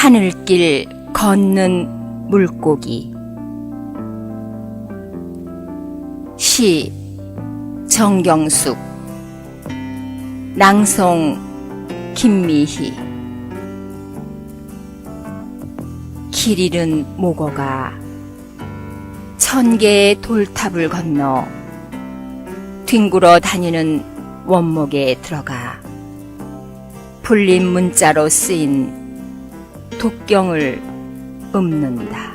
하늘길 걷는 물고기. 시 정경숙. 낭송 김미희. 길 잃은 모거가 천 개의 돌탑을 건너 뒹굴어 다니는 원목에 들어가 불린 문자로 쓰인 독경을 읊는다.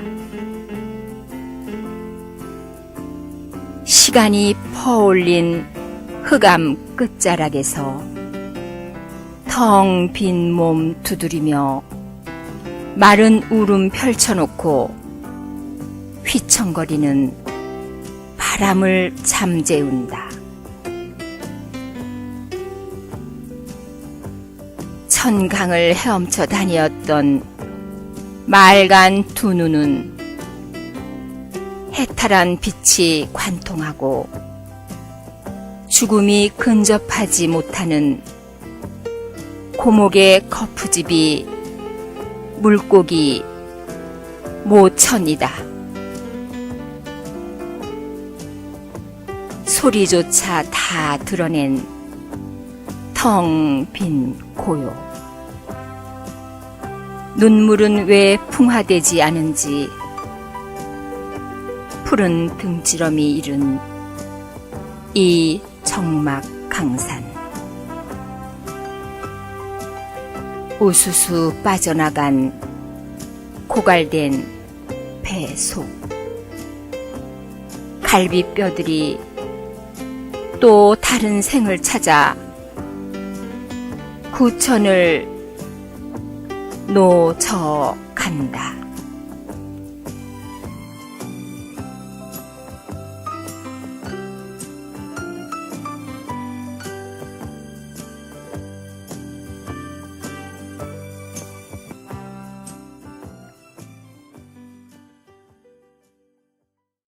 시간이 퍼올린 흑암 끝자락에서 텅 빈 몸 두드리며 마른 울음 펼쳐놓고 휘청거리는 바람을 잠재운다. 천강을 헤엄쳐 다니었던 말간 두 눈은 해탈한 빛이 관통하고 죽음이 근접하지 못하는 고목의 거푸집이 물고기 모천이다. 소리조차 다 드러낸 텅 빈 고요. 눈물은 왜 풍화되지 않은지 푸른 등지럼이 이른 이 정막 강산. 우수수 빠져나간 고갈된 배 속 갈비뼈들이 또 다른 생을 찾아 구천을 놓쳐 간다.